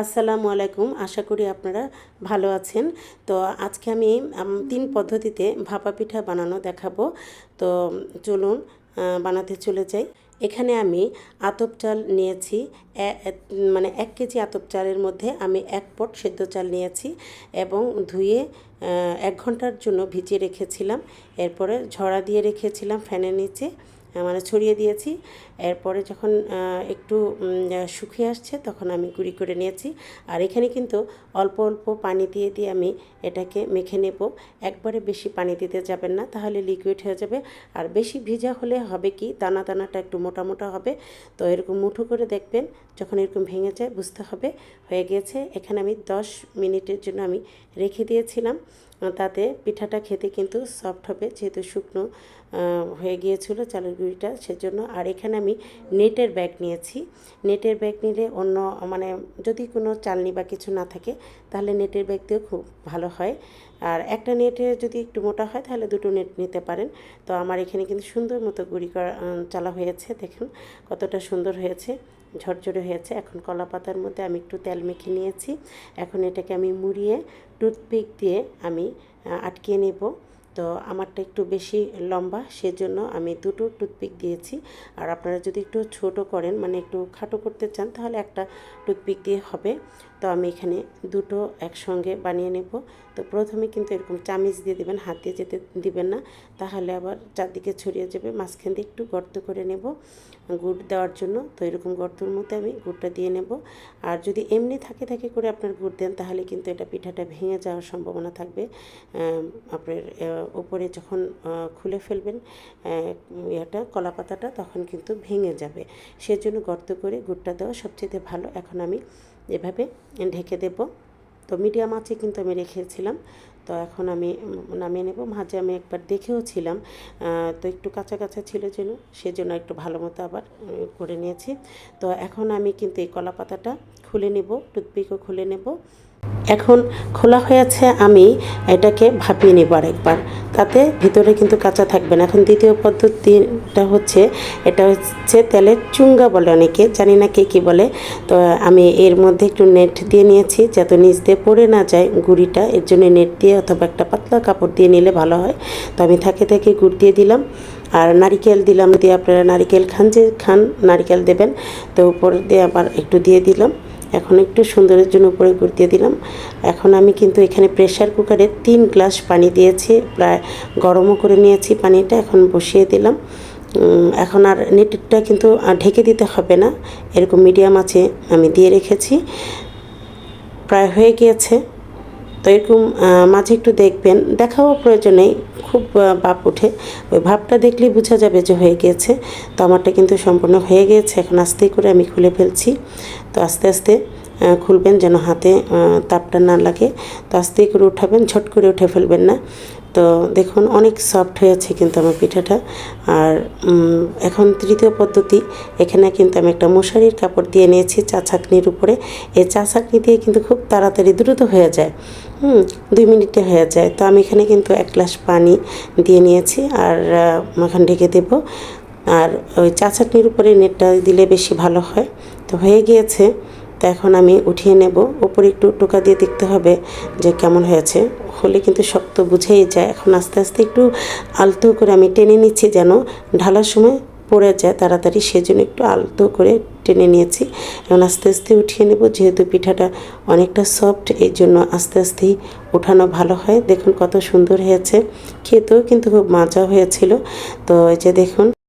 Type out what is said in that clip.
আসসালামু আলাইকুম। আশা করি আপনারা ভালো আছেন। তো আজকে আমি তিন পদ্ধতিতে ভাপা পিঠা বানানো দেখাবো। তো চলুন বানাতে চলে যাই। এখানে আমি আতপ চাল নিয়েছি। মানে এক কেজি আতপ চালের মধ্যে আমি এক পট সেদ্ধ চাল নিয়েছি এবং ধুয়ে এক ঘণ্টার জন্য ভিজিয়ে রেখেছিলাম। এরপরে ঝরা দিয়ে রেখেছিলাম ফ্যানের নিচে। মানে ছড়িয়ে দিয়েছি। এরপরে যখন একটু শুকিয়ে আসছে তখন আমি গুঁড়ি করে নিয়েছি। আর এখানে কিন্তু অল্প অল্প পানি দিয়ে দিয়ে আমি এটাকে মেখে নেব। একবারে বেশি পানি দিতে যাবেন না, তাহলে লিকুইড হয়ে যাবে। আর বেশি ভিজা হলে হবে কি, দানা, দানাটা একটু মোটা মোটা হবে। তো এরকম মুঠো করে দেখবেন, যখন এরকম ভেঙে যায়, বুঝতে হবে। হয়ে গিয়েছে, এখানে আমি দশ মিনিটের জন্য আমি রেখে দিয়েছিলাম। তাতে পিঠাটা খেতে কিন্তু সফট হবে, যেহেতু শুকনো হয়ে গিয়েছিল চালের গুঁড়িটা সেজন্য। আর এখানে আমি নেটের ব্যাগ নিয়েছি। নেটের ব্যাগ নিলে অন্য মানে যদি কোনো চালনি বা কিছু না থাকে, তাহলে নেটের ব্যাগ দিয়েও খুব ভালো হয়। আর একটা নেটে যদি একটু মোটা হয়, তাহলে দুটো নেট নিতে পারেন। তো আমার এখানে কিন্তু সুন্দর মতো গুড়ি করা চালা হয়েছে, দেখুন কতটা সুন্দর হয়েছে, ঝরঝরে হয়েছে। এখন কলা পাতার মধ্যে আমি একটু তেল মেখে নিয়েছি। এখন এটাকে আমি মুড়িয়ে টুথপিক দিয়ে আমি আটকে নেব। তো আমারটা একটু বেশি লম্বা, সেজন্য আমি দুটো টুথপিক দিয়েছি। আর আপনারা যদি একটু ছোট করেন মানে একটু খাটো করতে চান, তাহলে একটা টুথপিক দিয়ে হবে। তো আমি এখানে দুটো একসঙ্গে বানিয়ে নেব। তো প্রথমে কিন্তু এরকম চামিচ দিয়ে দেবেন, হাত দিয়ে যেতে দিবেন না। তাহলে আবার চারদিকে ছড়িয়ে যাবে, মাঝখান দিয়ে একটু গর্ত করে নেব গুড় দেওয়ার জন্য। তো এরকম গর্তর মধ্যে আমি গুড়টা দিয়ে নেব। আর যদি এমনি থাকে থাকে করে আপনার গুড় দেন, তাহলে কিন্তু এটা পিঠাটা ভেঙে যাওয়ার সম্ভাবনা থাকবে। আপনার উপরে যখন খুলে ফেলবেন ইয়েটা কলা পাতাটা তখন কিন্তু ভেঙে যাবে। সেজন্য গর্ত করে গুড়টা দেওয়া সবচেয়ে ভালো। এখন আমি এভাবে ঢেকে দেব। তো মিডিয়াম আছে কিন্তু আমি রেখেছিলাম। তো এখন আমি নামিয়ে নেব। মাঝে আমি একবার দেখেও ছিলাম। তো একটু কাঁচা কাঁচা ছিল জন্য সেজন্য একটু ভালো মতো আবার করে নিয়েছি। তো এখন আমি কিন্তু এই কলা পাতাটা খুলে নেব, টুথপিকও খুলে নেব। এখন খোলা হয়েছে আমি এটাকে ভাপিয়ে নেব আরেকবার। তাতে ভিতরে কিন্তু কাঁচা থাকবে না। এখন দ্বিতীয় পদ্ধতিটা হচ্ছে, এটা হচ্ছে তেলের চুঙ্গা বলে অনেকে, জানি না কে কী বলে। তো আমি এর মধ্যে একটু নেট দিয়ে নিয়েছি, যাতে নিচ দিয়ে পড়ে না যায় গুঁড়িটা। এর জন্য নেট দিয়ে অথবা একটা পাতলা কাপড় দিয়ে নিলে ভালো হয়। তো আমি থাকে থাকে গুড় দিয়ে দিলাম। আর নারিকেল দিলাম, দিয়ে আপনারা নারিকেল খান যে খান, নারিকেল দেবেন। তো উপর দিয়ে আবার একটু দিয়ে দিলাম। এখন একটু সুন্দরের জন্য উপরে গুড় দিয়ে দিলাম। এখন আমি কিন্তু এখানে প্রেশার কুকারে তিন গ্লাস পানি দিয়েছি, প্রায় গরমও করে নিয়েছি পানিটা, এখন বসিয়ে দিলাম। এখন আর নেটটা কিন্তু ঢেকে দিতে হবে না, এরকম মিডিয়াম আছে আমি দিয়ে রেখেছি। প্রায় হয়ে গিয়েছে। তো এরকম মাঝে একটু দেখবেন। দেখাও প্রয়োজন খুব ভাব ভাপ ওঠে। ওই ভাবটা দেখলেই বোঝা যাবে যে হয়ে গিয়েছে তো আমারটা কিন্তু সম্পূর্ণ হয়ে গিয়েছে এখন আস্তে করে আমি খুলে ফেলছি। তো আস্তে আস্তে খুলবেন যেন হাতে তাপটা না লাগে। তো আস্তে করে উঠাবেন, ঝট করে উঠে ফেলবেন না। তো দেখুন, অনেক সফট হয়েছে কিন্তু আমার পিঠাটা। আর এখন তৃতীয় পদ্ধতি, এখানে কিন্তু আমি একটা মশারির কাপড় দিয়ে নিয়েছি চা ছাঁকনির উপরে। এই চা ছাঁকনি দিয়ে কিন্তু খুব তাড়াতাড়ি দ্রুত হয়ে যায়। হুম, দুই মিনিটে হয়ে যায়। তো আমি এখানে কিন্তু এক গ্লাস পানি দিয়ে নিয়েছি আর এখন ঢেকে দেবো। আর ওই চা ছাঁকনির উপরে নেটটা দিলে বেশি ভালো হয়। তো হয়ে গিয়েছে। তো এখন আমি উঠিয়ে নেব। উপরে একটু টোকা দিয়ে দেখতে হবে যে কেমন হয়েছে। হলে কিন্তু শক্ত বুঝেই যায়। এখন আস্তে আস্তে একটু আলতো করে আমি টেনে নিচ্ছি যেন ঢালার সময় পড়ে যায় তাড়াতাড়ি, সেজন্য একটু আলতো করে টেনে নিয়েছি। এখন আস্তে আস্তে উঠিয়ে নেব, যেহেতু পিঠাটা অনেকটা সফট, এই জন্য আস্তে, আস্তেই ওঠানো ভালো হয়। দেখুন কত সুন্দর হয়েছে। খেতেও কিন্তু খুব মজা হয়েছিল। তো এই যে দেখুন